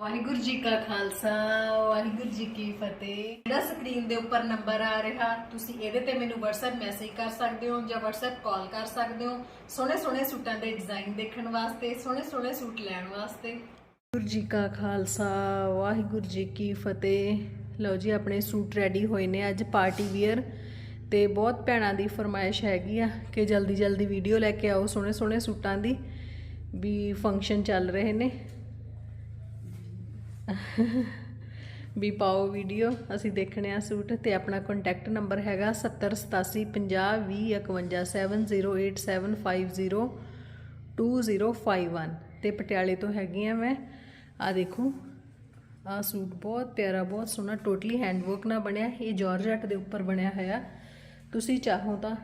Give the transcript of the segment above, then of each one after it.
ਵਾਹਿਗੁਰੂ ਜੀ ਕਾ ਖਾਲਸਾ, ਵਾਹਿਗੁਰੂ ਜੀ ਕੀ ਫਤਿਹ। ਜਿਹੜਾ ਸਕਰੀਨ ਦੇ ਉੱਪਰ ਨੰਬਰ ਆ ਰਿਹਾ, ਤੁਸੀਂ ਇਹਦੇ ਤੇ ਮੈਨੂੰ WhatsApp ਮੈਸੇਜ ਕਰ ਸਕਦੇ ਹੋ ਜਾਂ WhatsApp ਕਾਲ ਕਰ ਸਕਦੇ ਹੋ ਸੋਹਣੇ ਸੋਹਣੇ ਸੂਟਾਂ ਦੇ ਡਿਜ਼ਾਈਨ ਦੇਖਣ ਵਾਸਤੇ ਸੋਹਣੇ ਸੋਹਣੇ ਸੂਟ ਲੈਣ ਵਾਸਤੇ। ਵਾਹਿਗੁਰੂ ਜੀ ਕਾ ਖਾਲਸਾ, ਵਾਹਿਗੁਰੂ ਜੀ ਕੀ ਫਤਿਹ। ਲਓ ਜੀ, ਆਪਣੇ ਸੂਟ ਰੈਡੀ ਹੋਏ ਨੇ ਅੱਜ ਪਾਰਟੀ ਵੀਅਰ ਤੇ ਬਹੁਤ ਭੈਣਾਂ ਦੀ ਫਰਮਾਇਸ਼ ਹੈਗੀ ਆ ਕਿ ਜਲਦੀ ਜਲਦੀ ਵੀਡੀਓ ਲੈ ਕੇ ਆਓ ਸੋਹਣੇ ਸੋਹਣੇ ਸੂਟਾਂ ਦੀ। ਵੀ ਫੰਕਸ਼ਨ ਚੱਲ ਰਹੇ ਨੇ। ਵੀ ਪਾਓ ਵੀਡੀਓ, ਅਸੀਂ ਦੇਖਣੇ ਆ ਸੂਟ ਤੇ ਆਪਣਾ ਕੰਟੈਕਟ ਨੰਬਰ ਹੈਗਾ 7087507087502051 ਤੇ ਪਟਿਆਲੇ ਤੋਂ ਹੈਗੀ ਆ ਮੈਂ। ਆ ਦੇਖੋ ਆ ਸੂਟ ਬਹੁਤ ਪਿਆਰਾ, ਬਹੁਤ ਸੋਹਣਾ ਟੋਟਲੀ ਹੈਂਡਵਰਕ ਨਾਲ ਬਣਿਆ, ਇਹ ਜਾਰਜਟ ਦੇ ਉੱਪਰ ਬਣਿਆ ਹੋਇਆ। ਤੁਸੀਂ ਚਾਹੋ ਤਾਂ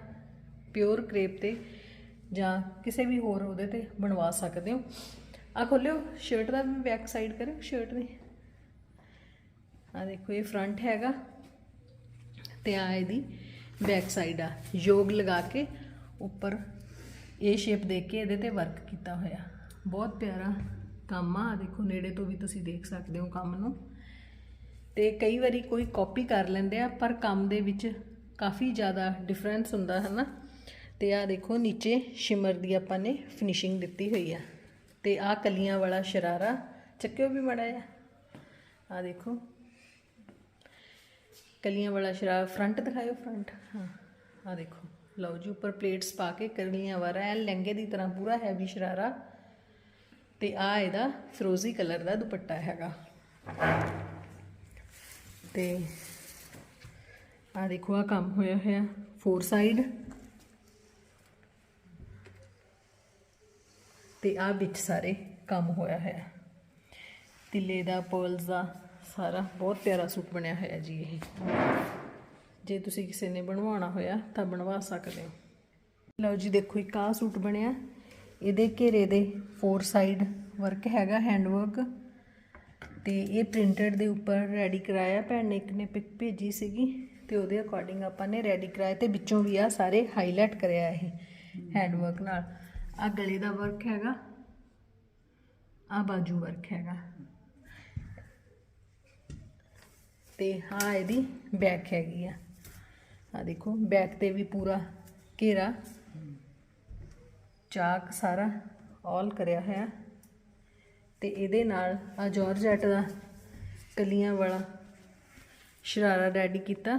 ਪਿਓਰ ਕ੍ਰੇਪ ਤੇ ਜਾਂ ਕਿਸੇ ਵੀ ਹੋਰ ਉਹਦੇ ਤੇ ਬਣਵਾ ਸਕਦੇ ਹੋ। ਆ ਖੋਲਿਓ ਸ਼ਰਟ ਦਾ ਵੀ ਬੈਕ ਸਾਈਡ ਕਰਿਓ ਸ਼ਰਟ ਦੀ। ਆ ਦੇਖੋ, ਇਹ ਫਰੰਟ ਹੈਗਾ ਤੇ ਆ ਇਹਦੀ ਬੈਕ ਸਾਈਡ ਆ। ਯੋਗ ਲਗਾ ਕੇ ਉੱਪਰ ਇਹ ਸ਼ੇਪ ਦੇ ਕੇ ਇਹਦੇ ਤੇ ਵਰਕ ਕੀਤਾ ਹੋਇਆ। ਬਹੁਤ ਪਿਆਰਾ ਕੰਮ ਆ। ਆਹ ਦੇਖੋ, ਨੇੜੇ ਤੋਂ ਵੀ ਤੁਸੀਂ ਦੇਖ ਸਕਦੇ ਹੋ ਕੰਮ ਨੂੰ। ਤੇ ਕਈ ਵਾਰੀ ਕੋਈ ਕਾਪੀ ਕਰ ਲੈਂਦੇ ਆ, ਪਰ ਕੰਮ ਦੇ ਵਿੱਚ ਕਾਫੀ ਜ਼ਿਆਦਾ ਡਿਫਰੈਂਸ ਹੁੰਦਾ ਹੈ ਨਾ ਤੇ ਆ ਦੇਖੋ, ਨੀਚੇ ਸ਼ਿਮਰ ਦੀ ਆਪਾਂ ਨੇ ਫਿਨਿਸ਼ਿੰਗ ਦਿੱਤੀ ਹੋਈ ਆ। ਤੇ ਆ ਕਲੀਆਂ ਵਾਲਾ ਸ਼ਰਾਰਾ ਚੱਕਿਓ ਵੀ ਮੜਾ ਆ ਆ ਦੇਖੋ। ਕਲੀਆਂ ਵਾਲਾ ਸ਼ਰਾਰਾ ਫਰੰਟ ਦਿਖਾਇਓ ਫਰੰਟ ਹਾਂ ਆ ਦੇਖੋ। ਲਓ ਜੀ, ਉੱਪਰ ਪਲੇਟਸ ਪਾ ਕੇ ਕਲੀਆਂ ਵਾਲਾ ਐ ਲਹਿੰਗੇ ਦੀ ਤਰ੍ਹਾਂ ਪੂਰਾ ਹੈਵੀ ਸ਼ਰਾਰਾ। ਤੇ ਆ ਇਹਦਾ ਫਿਰੋਜ਼ੀ ਕਲਰ ਦਾ ਦੁਪੱਟਾ ਹੈਗਾ। ਤੇ ਆ ਦੇਖੋ ਆ ਕੰਮ ਹੋਇਆ ਹੋਇਆ ਫੋਰ ਸਾਈਡ ਤੇ ਆ ਵਿੱਚ ਸਾਰੇ ਕੰਮ ਹੋਇਆ ਹੋਇਆ। ਤਿੱਲੇ ਦਾ, ਪਰਲਸ ਦਾ ਸਾਰਾ ਬਹੁਤ ਪਿਆਰਾ ਸੂਟ ਬਣਿਆ ਹੋਇਆ ਜੀ ਇਹ। ਜੇ ਤੁਸੀਂ ਕਿਸੇ ਨੇ ਬਣਵਾਉਣਾ ਹੋਇਆ ਤਾਂ ਬਣਵਾ ਸਕਦੇ ਹੋ। ਲਓ ਜੀ, ਦੇਖੋ ਇੱਕ ਆਹ ਸੂਟ ਬਣਿਆ। ਇਹਦੇ ਘੇਰੇ ਦੇ ਫੋਰ ਸਾਈਡ ਵਰਕ ਹੈਗਾ ਹੈਂਡ ਵਰਕ ਤੇ ਇਹ ਪ੍ਰਿੰਟਡ ਦੇ ਉੱਪਰ ਰੈਡੀ ਕਰਾਇਆ ਭੈਣ ਨੇ, ਇੱਕ ਨੇ ਪਿਕ ਭੇਜੀ ਸੀਗੀ ਤੇ ਉਹਦੇ ਅਕੋਰਡਿੰਗ ਆਪਾਂ ਨੇ ਰੈਡੀ ਕਰਾਇਆ ਤੇ ਵਿੱਚੋਂ ਵੀ ਆ ਸਾਰੇ ਹਾਈਲਾਈਟ ਕਰਿਆ ਇਹ ਹੈਂਡ ਵਰਕ ਨਾਲ। ਆ ਗਲੇ ਦਾ ਵਰਕ ਹੈਗਾ। ਆ ਬਾਜੂ ਵਰਕ ਹੈਗਾ। ਤੇ ਹਾਂ ਇਹਦੀ ਬੈਕ ਹੈਗੀ ਆ। ਆ ਦੇਖੋ ਬੈਕ ਤੇ ਵੀ ਪੂਰਾ ਘੇਰਾ, ਚਾਕ ਸਾਰਾ ਆਲ ਕਰਿਆ ਹੋਇਆ। ਤੇ ਇਹਦੇ ਨਾਲ ਆ ਜਾਰਜਟ ਦਾ ਕਲੀਆਂ ਵਾਲਾ ਸ਼ਰਾਰਾ ਰੈਡੀ ਕੀਤਾ।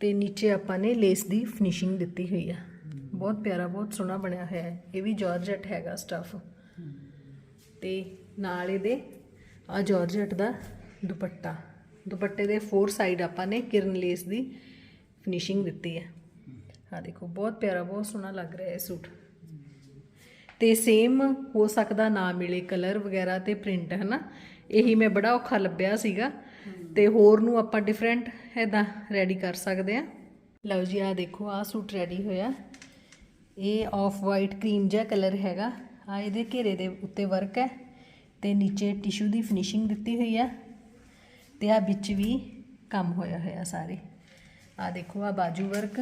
ਤੇ ਨੀਚੇ ਆਪਾਂ ਨੇ ਲੇਸ ਦੀ ਫਿਨਿਸ਼ਿੰਗ ਦਿੱਤੀ ਹੋਈ ਆ। ਬਹੁਤ ਪਿਆਰਾ, ਬਹੁਤ ਸੋਹਣਾ ਬਣਿਆ ਹੋਇਆ ਹੈ। ਇਹ ਵੀ ਜਾਰਜਟ ਹੈਗਾ ਸਟਫ ਤੇ ਨਾਲ ਇਹਦੇ ਆ ਜਾਰਜਟ ਦਾ ਦੁਪੱਟਾ। ਦੁਪੱਟੇ ਦੇ ਫੋਰ ਸਾਈਡ ਆਪਾਂ ਨੇ ਕਿਰਨ ਲੇਸ ਦੀ ਫਿਨਿਸ਼ਿੰਗ ਦਿੱਤੀ ਹੈ। ਆ ਦੇਖੋ, ਬਹੁਤ ਪਿਆਰਾ, ਬਹੁਤ ਸੋਹਣਾ ਲੱਗ ਰਿਹਾ ਹੈ ਸੂਟ। ਤੇ ਸੇਮ ਹੋ ਸਕਦਾ ਨਾ ਮਿਲੇ ਕਲਰ ਵਗੈਰਾ ਤੇ ਪ੍ਰਿੰਟ ਹੈ ਨਾ ਇਹੀ ਮੈਂ ਬੜਾ ਔਖਾ ਲੱਭਿਆ ਸੀਗਾ। ਤੇ ਹੋਰ ਨੂੰ ਆਪਾਂ ਡਿਫਰੈਂਟ ਐਦਾਂ ਰੈਡੀ ਕਰ ਸਕਦੇ ਆ ਲਓ ਜੀ ਆ ਦੇਖੋ ਆ ਸੂਟ ਰੈਡੀ ਹੋਇਆ। ਇਹ ਆਫ ਵਾਈਟ ਕਰੀਮ ਜਿਹਾ ਕਲਰ ਹੈਗਾ। ਆ ਇਹਦੇ ਘੇਰੇ ਦੇ ਉੱਤੇ ਵਰਕ ਹੈ ਤੇ ਨੀਚੇ ਟਿਸ਼ੂ ਦੀ ਫਿਨਿਸ਼ਿੰਗ ਦਿੱਤੀ ਹੋਈ ਆ ਤੇ ਆ ਵਿੱਚ ਵੀ ਕੰਮ ਹੋਇਆ ਹੋਇਆ ਸਾਰੇ। ਆ ਦੇਖੋ ਆ ਬਾਜੂ ਵਰਕ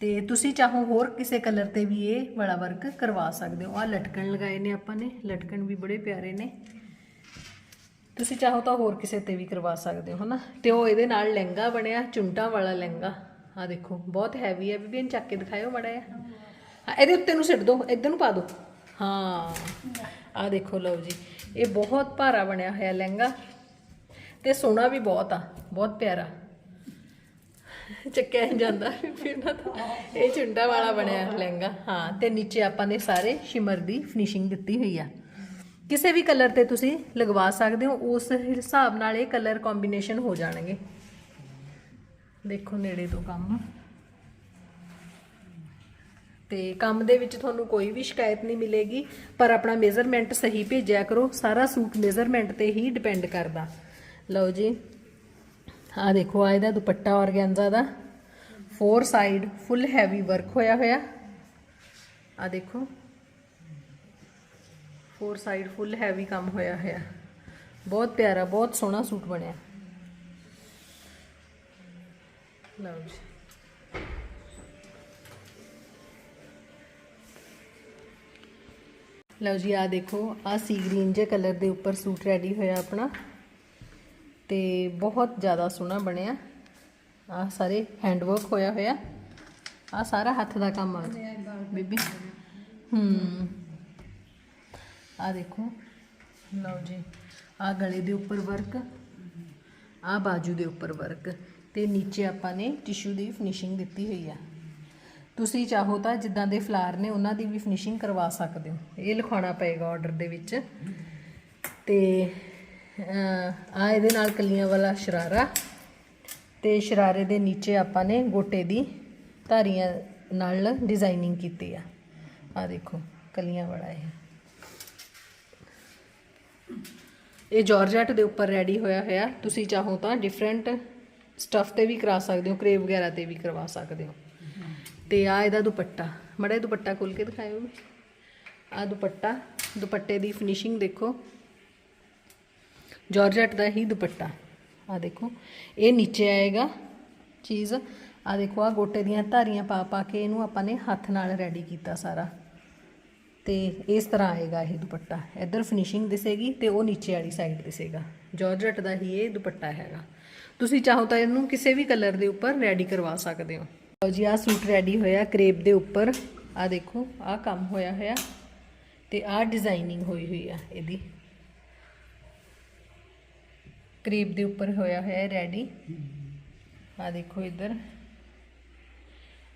ਤੇ ਤੁਸੀਂ ਚਾਹੋ ਹੋਰ ਕਿਸੇ ਕਲਰ ਤੇ ਵੀ ਇਹ ਵਾਲਾ ਵਰਕ ਕਰਵਾ ਸਕਦੇ ਹੋ। ਆ ਲਟਕਣ ਲਗਾਏ ਨੇ ਆਪਾਂ ਨੇ, ਲਟਕਣ ਵੀ ਬੜੇ ਪਿਆਰੇ ਨੇ। ਤੁਸੀਂ ਚਾਹੋ ਤਾਂ ਹੋਰ ਕਿਸੇ ਤੇ ਵੀ ਕਰਵਾ ਸਕਦੇ ਹੋ, ਹਨਾ? ਤੇ ਉਹ ਇਹਦੇ ਨਾਲ ਲਹਿੰਗਾ ਬਣਿਆ, ਚੁੰਟਾਂ ਵਾਲਾ ਲਹਿੰਗਾ। ਆ ਦੇਖੋ ਬਹੁਤ ਹੈਵੀ ਹੈ। ਬੀਬੀ ਇਹਨੂੰ ਚੱਕ ਕੇ ਦਿਖਾਇਓ ਮੜਾ ਆ ਹਾਂ, ਇਹਦੇ ਉੱਤੇ ਨੂੰ ਸਿੱਟ ਦਿਓ ਇੱਧਰ ਨੂੰ ਪਾ ਦਿਓ ਹਾਂ ਆ ਦੇਖੋ ਲਓ ਜੀ। ਇਹ ਬਹੁਤ ਭਾਰਾ ਬਣਿਆ ਹੋਇਆ ਲਹਿੰਗਾ ਤੇ ਸੋਹਣਾ ਵੀ ਬਹੁਤ ਆ ਬਹੁਤ ਪਿਆਰਾ। ਚੱਕਿਆ ਜਾਂਦਾ ਫਿਰ ਨਾ ਤਾਂ ਇਹ ਚੁੰਡਾ ਵਾਲਾ ਬਣਿਆ ਲਹਿੰਗਾ। ਹਾਂ ਤੇ ਨੀਚੇ ਆਪਾਂ ਨੇ ਸਾਰੇ ਸ਼ਿਮਰ ਦੀ ਫਿਨਿਸ਼ਿੰਗ ਦਿੱਤੀ ਹੋਈ ਆ। ਕਿਸੇ ਵੀ ਕਲਰ ਤੇ ਤੁਸੀਂ ਲਗਵਾ ਸਕਦੇ ਹੋ ਉਸ ਹਿਸਾਬ ਨਾਲ ਇਹ ਕਲਰ ਕੰਬੀਨੇਸ਼ਨ ਹੋ ਜਾਣਗੇ। ਦੇਖੋ ਨੇੜੇ ਤੋਂ ਕੰਮ। ਤੇ ਕੰਮ ਦੇ ਵਿੱਚ ਤੁਹਾਨੂੰ ਕੋਈ ਵੀ ਸ਼ਿਕਾਇਤ ਨਹੀਂ ਮਿਲੇਗੀ, ਪਰ ਆਪਣਾ ਮੇਜ਼ਰਮੈਂਟ ਸਹੀ ਭੇਜਿਆ ਕਰੋ। ਸਾਰਾ ਸੂਟ ਮੇਜ਼ਰਮੈਂਟ ਤੇ ਹੀ ਡਿਪੈਂਡ ਕਰਦਾ। ਲਓ ਜੀ ਆ ਦੇਖੋ ਆ ਇਹਦਾ ਦੁਪੱਟਾ ਔਰਗੈਂਜ਼ਾ ਦਾ। Four side full heavy work ਹੋਇਆ ਹੋਇਆ। ਆ ਦੇਖੋ ਫੋਰ ਸਾਈਡ ਫੁੱਲ ਹੈਵੀ ਕੰਮ ਹੋਇਆ ਹੋਇਆ। ਬਹੁਤ ਪਿਆਰਾ, ਬਹੁਤ ਸੋਹਣਾ ਸੂਟ ਬਣਿਆ। ਲਓ ਜੀ। ਲਓ ਜੀ ਆ ਦੇਖੋ ਆ ਸੀ ਗ੍ਰੀਨ ਜੇ ਕਲਰ ਦੇ ਉੱਪਰ ਸੂਟ ਰੈਡੀ ਹੋਇਆ ਆਪਣਾ। ਤੇ ਬਹੁਤ ਜ਼ਿਆਦਾ ਸੋਹਣਾ ਬਣਿਆ। ਆ ਸਾਰੇ ਹੈਂਡਵਰਕ ਹੋਇਆ ਹੋਇਆ। ਆ ਸਾਰਾ ਹੱਥ ਦਾ ਕੰਮ ਆ ਬੀਬੀ। ਹੂੰ। ਆ ਦੇਖੋ। ਲਓ ਜੀ ਆ ਗਲੇ ਦੇ ਉੱਪਰ ਵਰਕ ਆ ਬਾਜੂ ਦੇ ਉੱਪਰ ਵਰਕ ਤੇ ਨੀਚੇ ਆਪਾਂ ਨੇ ਟਿਸ਼ੂ ਦੀ ਫਿਨਿਸ਼ਿੰਗ ਦਿੱਤੀ ਹੋਈ ਆ। ਤੁਸੀਂ ਚਾਹੋ ਤਾਂ ਜਿੱਦਾਂ ਦੇ ਫਲਾਰ ਨੇ ਉਹਨਾਂ ਦੀ ਵੀ ਫਿਨਿਸ਼ਿੰਗ ਕਰਵਾ ਸਕਦੇ ਹੋ। ਇਹ ਲਿਖਾਉਣਾ ਪਏਗਾ ਆਰਡਰ ਦੇ ਵਿੱਚ। ਤੇ ਆ ਇਹਦੇ ਨਾਲ ਕਲੀਆਂ ਵਾਲਾ ਸ਼ਰਾਰਾ। ਤੇ ਸ਼ਰਾਰੇ ਦੇ ਨੀਚੇ ਆਪਾਂ ਨੇ ਗੋਟੇ ਦੀ ਧਾਰੀਆਂ ਨਾਲ ਡਿਜ਼ਾਈਨਿੰਗ ਕੀਤੀ ਆ। ਆ ਦੇਖੋ, ਕਲੀਆਂ ਵਾਲਾ ਇਹ। ਇਹ ਜਾਰਜਟ ਦੇ ਉੱਪਰ ਰੈਡੀ ਹੋਇਆ ਹੋਇਆ। ਤੁਸੀਂ ਚਾਹੋ ਤਾਂ ਡਿਫਰੈਂਟ ਸਟਫ ਤੇ ਵੀ ਕਰਾ ਸਕਦੇ ਹੋ ਕਰੇਵ ਵਗੈਰਾ ਤੇ ਵੀ ਕਰਵਾ ਸਕਦੇ ਹੋ। ਤੇ ਆ ਇਹਦਾ ਦੁਪੱਟਾ, ਮੜਾ ਦੁਪੱਟਾ ਖੋਲ ਕੇ ਦਿਖਾਇਓ। ਵੀ ਆ ਦੁਪੱਟਾ, ਦੁਪੱਟੇ ਦੀ ਫਿਨਿਸ਼ਿੰਗ ਦੇਖੋ। ਜਾਰਜਟ ਦਾ ਹੀ ਦੁਪੱਟਾ। ਆ ਦੇਖੋ, ਇਹ ਨੀਚੇ ਆਏਗਾ ਚੀਜ਼। ਆ ਦੇਖੋ ਆ ਗੋਟੇ ਦੀਆਂ ਧਾਰੀਆਂ ਪਾ ਪਾ ਕੇ ਇਹਨੂੰ ਆਪਾਂ ਨੇ ਹੱਥ ਨਾਲ ਰੈਡੀ ਕੀਤਾ ਸਾਰਾ। ਤੇ ਇਸ ਤਰ੍ਹਾਂ ਆਏਗਾ ਇਹ ਦੁਪੱਟਾ। ਇੱਧਰ ਫਿਨਿਸ਼ਿੰਗ ਦਿਸੇਗੀ ਤੇ ਉਹ ਨੀਚੇ ਵਾਲੀ ਸਾਈਡ ਦਿਸੇਗਾ। ਜਾਰਜਟ ਦਾ ਹੀ ਇਹ ਦੁਪੱਟਾ ਹੈਗਾ। ਤੁਸੀਂ ਚਾਹੋ ਤਾਂ ਇਹਨੂੰ ਕਿਸੇ ਵੀ ਕਲਰ ਦੇ ਉੱਪਰ ਰੈਡੀ ਕਰਵਾ ਸਕਦੇ ਹੋ। ਲਓ ਜੀ ਆ ਸੂਟ ਰੈਡੀ ਹੋਇਆ ਕਰੇਪ ਦੇ ਉੱਪਰ। ਆ ਦੇਖੋ ਆ ਕੰਮ ਹੋਇਆ ਹੋਇਆ ਤੇ ਆ ਡਿਜ਼ਾਈਨਿੰਗ ਹੋਈ ਹੋਈ ਆ ਇਹਦੀ। ਕਰੇਪ ਦੇ ਉੱਪਰ ਹੋਇਆ ਹੋਇਆ ਰੈਡੀ ਆ ਦੇਖੋ ਇੱਧਰ।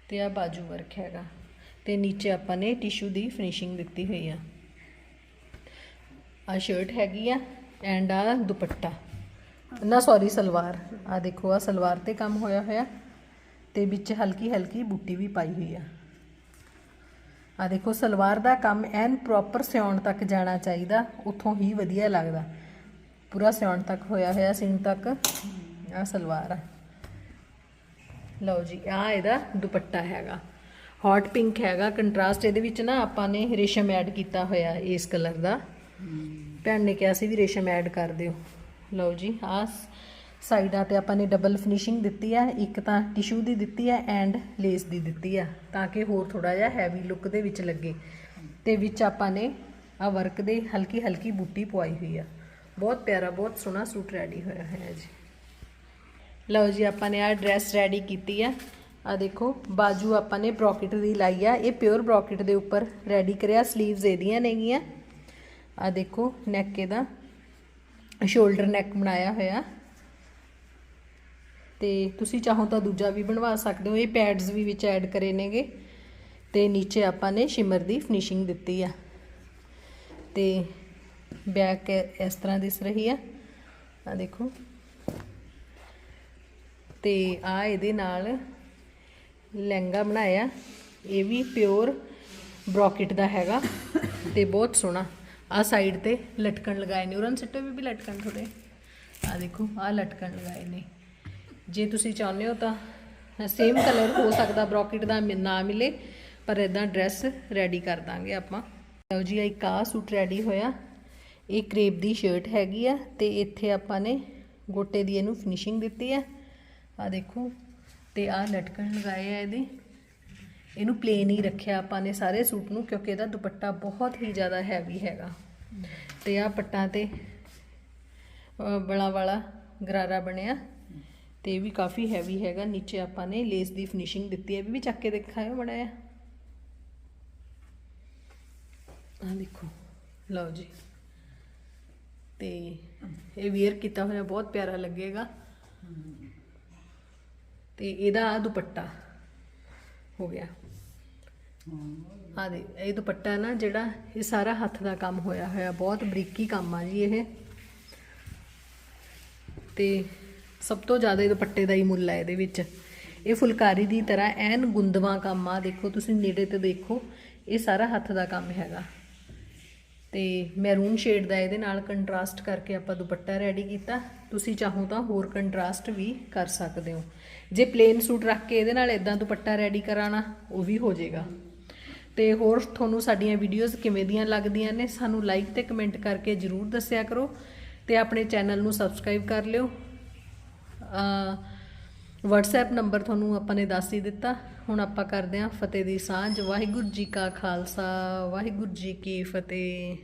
ਤੇ ਆ ਬਾਜੂ ਵਰਕ ਹੈਗਾ। ਤੇ ਨੀਚੇ ਆਪਾਂ ਨੇ ਟਿਸ਼ੂ ਦੀ ਫਿਨਿਸ਼ਿੰਗ ਦਿੱਤੀ ਹੋਈ ਆ। ਆ ਸ਼ਰਟ ਹੈਗੀ ਆ ਐਂਡ ਆ ਦੁਪੱਟਾ। ਨਾ ਸੌਰੀ ਸਲਵਾਰ। ਆ ਦੇਖੋ ਆ ਸਲਵਾਰ ਤੇ ਕੰਮ ਹੋਇਆ ਹੋਇਆ। ਤੇ ਵਿੱਚ ਹਲਕੀ ਹਲਕੀ ਬੂਟੀ ਵੀ ਪਾਈ ਹੋਈ ਆ। ਆ ਦੇਖੋ ਸਲਵਾਰ ਦਾ ਕੰਮ ਐਨ ਪ੍ਰੋਪਰ ਸਿਉਣ ਤੱਕ ਜਾਣਾ ਚਾਹੀਦਾ। ਉੱਥੋਂ ਹੀ ਵਧੀਆ ਲੱਗਦਾ। ਪੂਰਾ ਸਿਉਣ ਤੱਕ ਹੋਇਆ ਹੋਇਆ ਸੀਨ ਤੱਕ। ਆ ਸਲਵਾਰ ਆ। ਲਓ ਜੀ ਆ ਇਹਦਾ ਦੁਪੱਟਾ ਹੈਗਾ। ਹੌਟ ਪਿੰਕ ਹੈਗਾ। ਕੰਟਰਾਸਟ ਇਹਦੇ ਵਿੱਚ ਨਾ ਆਪਾਂ ਨੇ ਰੇਸ਼ਮ ਐਡ ਕੀਤਾ ਹੋਇਆ ਇਸ ਕਲਰ ਦਾ। ਭੈਣ ਨੇ ਕਿਹਾ ਸੀ ਵੀ ਰੇਸ਼ਮ ਐਡ ਕਰ ਦਿਓ। ਲਓ ਜੀ, ਆ ਸਾਈਡਾਂ ਤੇ ਆਪਾਂ ਨੇ ਡਬਲ ਫਿਨਿਸ਼ਿੰਗ ਦਿੱਤੀ ਆ, ਇੱਕ ਤਾਂ ਟਿਸ਼ੂ ਦੀ ਦਿੱਤੀ ਆ ਐਂਡ ਲੇਸ ਦੀ ਦਿੱਤੀ ਆ, ਤਾਂ ਕਿ ਹੋਰ ਥੋੜਾ ਜਿਹਾ ਹੈਵੀ ਲੁੱਕ ਦੇ ਵਿੱਚ ਲੱਗੇ। ਤੇ ਵਿੱਚ ਆਪਾਂ ਨੇ ਆ ਵਰਕ ਦੇ ਹਲਕੀ ਹਲਕੀ ਬੂਟੀ ਪਵਾਈ ਹੋਈ ਆ। ਬਹੁਤ ਪਿਆਰਾ, ਬਹੁਤ ਸੋਹਣਾ ਸੂਟ ਰੈਡੀ ਹੋਇਆ ਹੈ ਜੀ। ਲਓ ਜੀ, ਆਪਾਂ ਨੇ ਆ ਡਰੈਸ ਰੈਡੀ ਕੀਤੀ ਆ। ਆ ਦੇਖੋ, ਬਾਜੂ ਆਪਾਂ ਨੇ ਬ੍ਰੋਕਟ ਦੀ ਲਾਈ ਆ। ਇਹ ਪਿਓਰ ਬ੍ਰੋਕਟ ਦੇ ਉੱਪਰ ਰੈਡੀ ਕਰਿਆ 슬ੀਵਸ ਇਹਦੀਆਂ ਨੇਗੀਆਂ। ਆ ਦੇਖੋ, ਨੈਕ ਇਹਦਾ ਸ਼ੋਲਡਰ ਨੈਕ ਬਣਾਇਆ ਹੋਇਆ। ਤੇ ਤੁਸੀਂ ਚਾਹੋ ਤਾਂ ਦੂਜਾ ਵੀ ਬਣਵਾ ਸਕਦੇ ਹੋ। ਇਹ ਪੈਡਸ ਵੀ ਵਿੱਚ ਐਡ ਕਰੇ ਨੇਗੇ। ਤੇ ਨੀਚੇ ਆਪਾਂ ਨੇ ਸ਼ਿਮਰ ਦੀ ਫਿਨਿਸ਼ਿੰਗ ਦਿੱਤੀ ਆ। ਤੇ ਬੈਕ ਇਸ ਤਰ੍ਹਾਂ ਦਿਸ ਰਹੀ ਆ। ਆ ਦੇਖੋ। ਤੇ ਆ ਇਹਦੇ ਨਾਲ ਲਹਿੰਗਾ ਬਣਾਇਆ। ਇਹ ਵੀ ਪਿਓਰ ਬ੍ਰੋਕਟ ਦਾ ਹੈਗਾ ਤੇ ਬਹੁਤ ਸੋਹਣਾ। ਆ ਸਾਈਡ ਤੇ ਲਟਕਣ ਲਗਾਏ ਨੇ ਉਰਨ ਸਿੱਟੇ ਵੀ ਵੀ ਲਟਕਣ ਥੋੜੇ ਆ ਦੇਖੋ ਆ ਲਟਕਣ ਲਗਾਏ ਨੇ ਜੇ ਤੁਸੀਂ ਚਾਹੁੰਦੇ ਹੋ ਤਾਂ ਸੇਮ ਕਲਰ ਹੋ ਸਕਦਾ ਬ੍ਰੋਕਟ ਦਾ ਮਿ- ਨਾ ਮਿਲੇ ਪਰ ਇਦਾਂ ਡਰੈਸ ਰੈਡੀ ਕਰ ਦਾਂਗੇ ਆਪਾਂ ਲਓ ਜੀ ਇੱਕ ਆ ਸੂਟ ਰੈਡੀ ਹੋਇਆ ਇਹ ਕਰੇਪ ਦੀ ਸ਼ਰਟ ਹੈਗੀ ਆ ਤੇ ਇੱਥੇ ਆਪਾਂ ਨੇ ਗੋਟੇ ਦੀ ਇਹਨੂੰ ਫਿਨਿਸ਼ਿੰਗ ਦਿੱਤੀ ਆ ਆ ਦੇਖੋ ਤੇ ਆ ਲਟਕਣ ਲਗਾਏ ਆ ਇਹਦੇ ਇਹਨੂੰ ਪਲੇਨ ਹੀ ਰੱਖਿਆ ਆਪਾਂ ਨੇ ਸਾਰੇ ਸੂਟ ਨੂੰ ਕਿਉਂਕਿ ਇਹਦਾ ਦੁਪੱਟਾ ਬਹੁਤ ਹੀ ਜ਼ਿਆਦਾ ਹੈਵੀ ਹੈਗਾ ਤੇ ਆ ਪੱਟਾਂ ਤੇ ਅ, ਬੜਾ ਵਾਲਾ ਗਰਾਰਾ ਬਣਿਆ। ਤੇ ਇਹ ਵੀ ਕਾਫੀ ਹੈਵੀ ਹੈਗਾ। ਨੀਚੇ ਆਪਾਂ ਨੇ ਲੇਸ ਦੀ ਫਿਨਿਸ਼ਿੰਗ ਦਿੱਤੀ ਹੈ। ਇਹ ਵੀ ਚੱਕ ਕੇ ਦਿਖਾਇਓ ਬੜਾ ਆ ਆ ਦੇਖੋ। ਲਓ ਜੀ। ਤੇ ਇਹ ਵੀਅਰ ਕੀਤਾ ਹੋਇਆ ਬਹੁਤ ਪਿਆਰਾ ਲੱਗੇਗਾ। ਤੇ ਇਹਦਾ ਆ ਦੁਪੱਟਾ ਹੋ ਗਿਆ। ਆ ਦੇ ਇਹ ਦੁਪੱਟਾ ਨਾ ਜਿਹੜਾ ਇਹ ਸਾਰਾ ਹੱਥ ਦਾ ਕੰਮ ਹੋਇਆ ਹੋਇਆ, ਬਹੁਤ ਬਰੀਕੀ ਕੰਮ ਆ ਜੀ ਇਹ। ਤੇ ਸਭ ਤੋਂ ਜ਼ਿਆਦਾ ਇਹ ਦੁਪੱਟੇ ਦਾ ਹੀ ਮੁੱਲ ਹੈ ਇਹਦੇ ਵਿੱਚ। ਇਹ ਫੁਲਕਾਰੀ ਦੀ ਤਰ੍ਹਾਂ ਐਨ ਗੁੰਦਵਾ ਕੰਮ ਆ, ਦੇਖੋ ਤੁਸੀਂ ਨੇੜੇ ਤੇ ਦੇਖੋ, ਇਹ ਸਾਰਾ ਹੱਥ ਦਾ ਕੰਮ ਹੈਗਾ। ਤੇ ਮੈਰੂਨ ਸ਼ੇਡ ਦਾ ਇਹਦੇ ਨਾਲ ਕੰਟਰਾਸਟ ਕਰਕੇ ਆਪਾਂ ਦੁਪੱਟਾ ਰੈਡੀ ਕੀਤਾ। ਤੁਸੀਂ ਚਾਹੋ ਤਾਂ ਹੋਰ ਕੰਟਰਾਸਟ ਵੀ ਕਰ ਸਕਦੇ ਹੋ। ਜੇ ਪਲੇਨ ਸੂਟ ਰੱਖ ਕੇ ਇਹਦੇ ਨਾਲ ਇਦਾਂ ਦੁਪੱਟਾ ਰੈਡੀ ਕਰਾਣਾ, ਉਹ ਵੀ ਹੋ ਜਾਏਗਾ। ਤੇ ਹੋਰ ਤੁਹਾਨੂੰ ਸਾਡੀਆਂ ਵੀਡੀਓਜ਼ ਕਿਵੇਂ ਦੀਆਂ ਲੱਗਦੀਆਂ ਨੇ, ਸਾਨੂੰ ਲਾਈਕ ਤੇ ਕਮੈਂਟ ਕਰਕੇ ਜਰੂਰ ਦੱਸਿਆ ਕਰੋ ਤੇ ਆਪਣੇ ਚੈਨਲ ਨੂੰ ਸਬਸਕ੍ਰਾਈਬ ਕਰ ਲਿਓ। ਅ WhatsApp ਨੰਬਰ ਤੁਹਾਨੂੰ ਆਪਾਂ ਨੇ ਦੱਸ ਹੀ ਦਿੱਤਾ। ਹੁਣ ਆਪਾਂ ਕਰਦੇ ਹਾਂ ਫਤਿਹ ਦੀ ਸਾਂਝ। ਵਾਹਿਗੁਰੂ ਜੀ ਕਾ ਖਾਲਸਾ, ਵਾਹਿਗੁਰੂ ਜੀ ਕੀ ਫਤਿਹ।